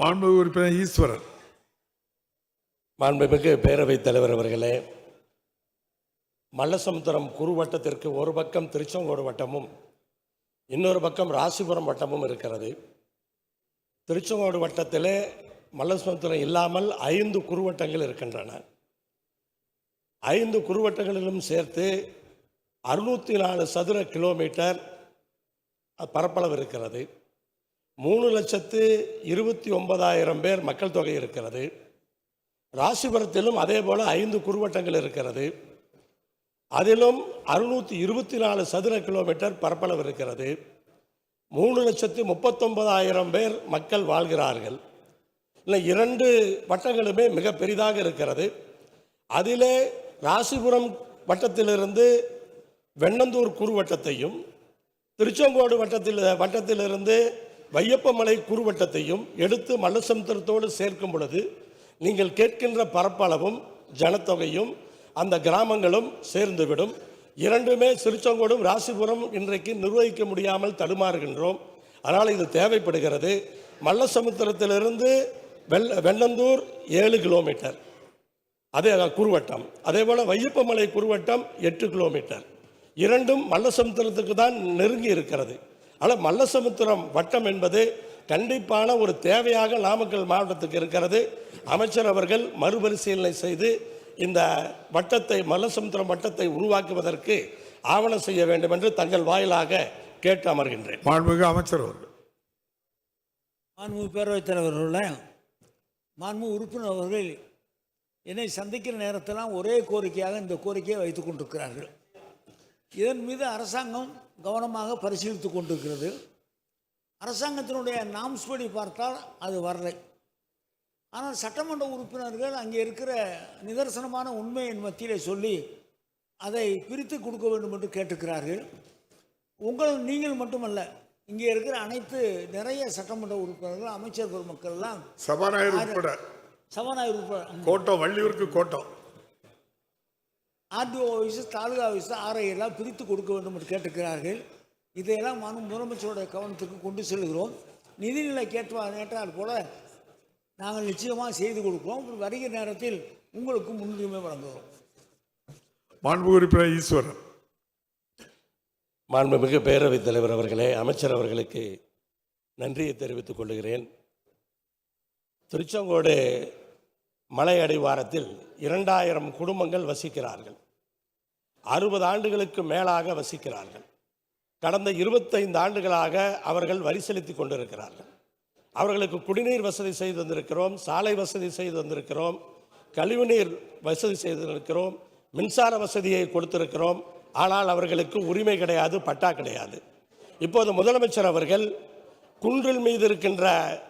மாண்பு உறுப்பினர் ஈஸ்வரன் மாண்புமிகு பேரவைத் தலைவர் அவர்களே மல்லசமுத்திரம் குறுவட்டத்திற்கு ஒரு பக்கம் திருச்செங்கோடு வட்டமும் இன்னொரு பக்கம் ராசிபுரம் வட்டமும் இருக்கிறது. திருச்செங்கோடு வட்டத்தில் மல்லசமுத்திரம் இல்லாமல் ஐந்து குறுவட்டங்கள் இருக்கின்றன. ஐந்து குறுவட்டங்களிலும் சேர்த்து அறுநூற்றி நாலு சதுர கிலோமீட்டர் பரப்பளவு இருக்கிறது. மூணு லட்சத்து இருபத்தி ஒன்பதாயிரம் பேர் மக்கள் தொகை இருக்கிறது. ராசிபுரத்திலும் அதே போல் ஐந்து குறுவட்டங்கள் இருக்கிறது. அதிலும் அறுநூற்றி இருபத்தி நாலு சதுர கிலோமீட்டர் பரப்பளவு இருக்கிறது. மூணு லட்சத்து முப்பத்தொன்பதாயிரம் பேர் மக்கள் வாழ்கிறார்கள். இல்லை இரண்டு வட்டங்களுமே மிக பெரிதாக இருக்கிறது. அதிலே ராசிபுரம் வட்டத்திலிருந்து வெண்ணந்தூர் குறுவட்டத்தையும் திருச்செங்கோடு வட்டத்தில் வட்டத்திலிருந்து வையப்பமலை குறுவட்டத்தையும் எடுத்து மல்லசமுத்திரத்தோடு சேர்க்கும் பொழுது நீங்கள் கேட்கின்ற பரப்பளவும் ஜனத்தொகையும் அந்த கிராமங்களும் சேர்ந்துவிடும். இரண்டுமே திருச்செங்கோடும் ராசிபுரம் இன்றைக்கு நிர்வகிக்க முடியாமல் தடுமாறுகின்றோம். அதனால் இது தேவைப்படுகிறது. மல்லசமுத்திரத்திலிருந்து வெள்ள வெள்ளந்தூர் ஏழு கிலோமீட்டர். அதே குறுவட்டம். அதே போல் வையப்பமலை குறுவட்டம் எட்டு கிலோமீட்டர். இரண்டும் மல்லசமுத்திரத்துக்கு தான் நெருங்கி இருக்கிறது. ஆனால் மல்லசமுத்திரம் வட்டம் என்பது கண்டிப்பான ஒரு தேவையாக நாமக்கல் மாவட்டத்துக்கு இருக்கிறது. அமைச்சர் அவர்கள் மறுபரிசீலனை செய்து இந்த வட்டத்தை மல்லசமுத்திரம் வட்டத்தை உருவாக்குவதற்கு ஆவணம் செய்ய வேண்டும் என்று தங்கள் வாயிலாக கேட்டு அமர்கின்றேன். மாண்புமிகு அமைச்சர் அவர்கள். மாண்பு பேரவைத் தலைவர்களே மாண்பு உறுப்பினர் அவர்கள் என்னை சந்திக்கிற நேரத்தெல்லாம் ஒரே கோரிக்கையாக இந்த கோரிக்கையை வைத்துக் கொண்டிருக்கிறார்கள். இதன் மீது அரசாங்கம் கவனமாக பரிசீலித்து கொண்டிருக்கிறது. அரசாங்கத்தினுடைய நாம்ஸ் படி பார்த்தால் அது வரலை. ஆனால் சட்டமன்ற உறுப்பினர்கள் அங்கே இருக்கிற நிதர்சனமான உண்மையின் மத்தியிலே சொல்லி அதை பிரித்து கொடுக்க வேண்டும் என்று கேட்டுக்கிறார்கள் உங்கள் நீங்கள் மட்டுமல்ல இங்கே இருக்கிற அனைத்து நிறைய சட்டமன்ற உறுப்பினர்கள் அமைச்சர் பெருமக்கள்லாம் சபாநாயகர் உட்பட. சபாநாயகர் உறுப்பினர் கோட்டம் வள்ளியூருக்கு கோட்டம் RTO office taluka office RI எல்லாம் பிரித்து கொடுக்க வேண்டும் என்று கேட்டுக்கிறார்கள் இதையெல்லாம் மனு முதலமைச்சருடைய கவனத்துக்கு கொண்டு செல்கிறோம். நிதிநிலை கேட்பா நேற்றால் போல நாங்கள் நிச்சயமாக செய்து கொடுக்கிறோம் வருகிற நேரத்தில் உங்களுக்கு முன்னுரிமை வழங்குகிறோம். மாண்புமிகு உறுப்பினர் ஈஸ்வரன். மாண்புமிகு பேரவைத் தலைவர் அவர்களே அமைச்சர் அவர்களுக்கு நன்றியை தெரிவித்துக் கொள்கிறேன். திருச்செங்கோடு மலை அடிவாரத்தில் இரண்டாயிரம் குடும்பங்கள் வசிக்கிறார்கள். அறுபது ஆண்டுகளுக்கு மேலாக வசிக்கிறார்கள். கடந்த இருபத்தைந்து ஆண்டுகளாக அவர்கள் வரி செலுத்தி கொண்டிருக்கிறார்கள். அவர்களுக்கு குடிநீர் வசதி செய்து வந்திருக்கிறோம் சாலை வசதி செய்து வந்திருக்கிறோம் கழிவுநீர் வசதி செய்திருக்கிறோம் மின்சார வசதியை கொடுத்திருக்கிறோம். ஆனால் அவர்களுக்கு உரிமை கிடையாது பட்டா கிடையாது. இப்போது முதலமைச்சர் அவர்கள் குன்றில் மீது இருக்கின்ற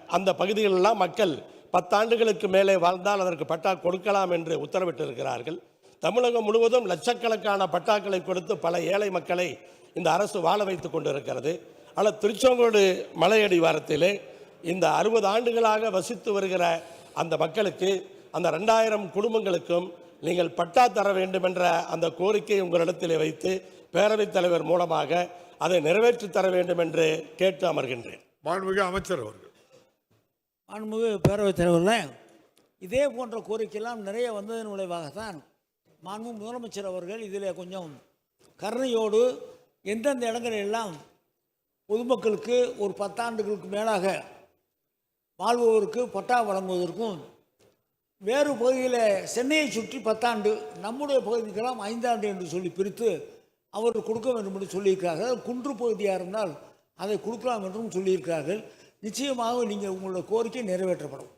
அந்த பகுதிகளெல்லாம் மக்கள் பத்தாண்டுகளுக்கு மேலே வாழ்ந்தால் அதற்கு பட்டா கொடுக்கலாம் என்று உத்தரவிட்டிருக்கிறார்கள். தமிழகம் முழுவதும் லட்சக்கணக்கான பட்டாக்களை கொடுத்து பல ஏழை மக்களை இந்த அரசு வாழ வைத்துக் கொண்டிருக்கிறது. ஆனால் திருச்செங்கோடு மலையடிவாரத்திலே இந்த அறுபது ஆண்டுகளாக வசித்து வருகிற அந்த மக்களுக்கு அந்த ரெண்டாயிரம் குடும்பங்களுக்கும் நீங்கள் பட்டா தர வேண்டும் என்ற அந்த கோரிக்கையை உங்களிடத்திலே வைத்து பேரவைத் தலைவர் மூலமாக அதை நிறைவேற்றித் தர வேண்டும் என்று கேட்டு அமர்கின்றேன். மாண்புமிகு அமைச்சர் அவர்கள். மாண்புமிகு பேரவைத் தலைவர்களே இதே போன்ற கோரிக்கையெல்லாம் நிறைய வந்ததன் விளைவாகத்தான் மாண்பு முதலமைச்சர் அவர்கள் இதில் கொஞ்சம் கருணையோடு எந்தெந்த இடங்களெல்லாம் பொதுமக்களுக்கு ஒரு பத்தாண்டுகளுக்கு மேலாக வாழ்பவருக்கு பட்டா வழங்குவதற்கும் வேறு பகுதியில் சென்னையை சுற்றி பத்தாண்டு நம்முடைய பகுதிக்கெல்லாம் ஐந்தாண்டு என்று சொல்லி பிரித்து அவர் கொடுக்க வேண்டும் என்று சொல்லியிருக்கிறார்கள். குன்று பகுதியாக இருந்தால் அதை கொடுக்கலாம் என்றும் சொல்லியிருக்கிறார்கள். நிச்சயமாக நீங்கள் உங்களோட கோரிக்கை நிறைவேற்றப்படும்.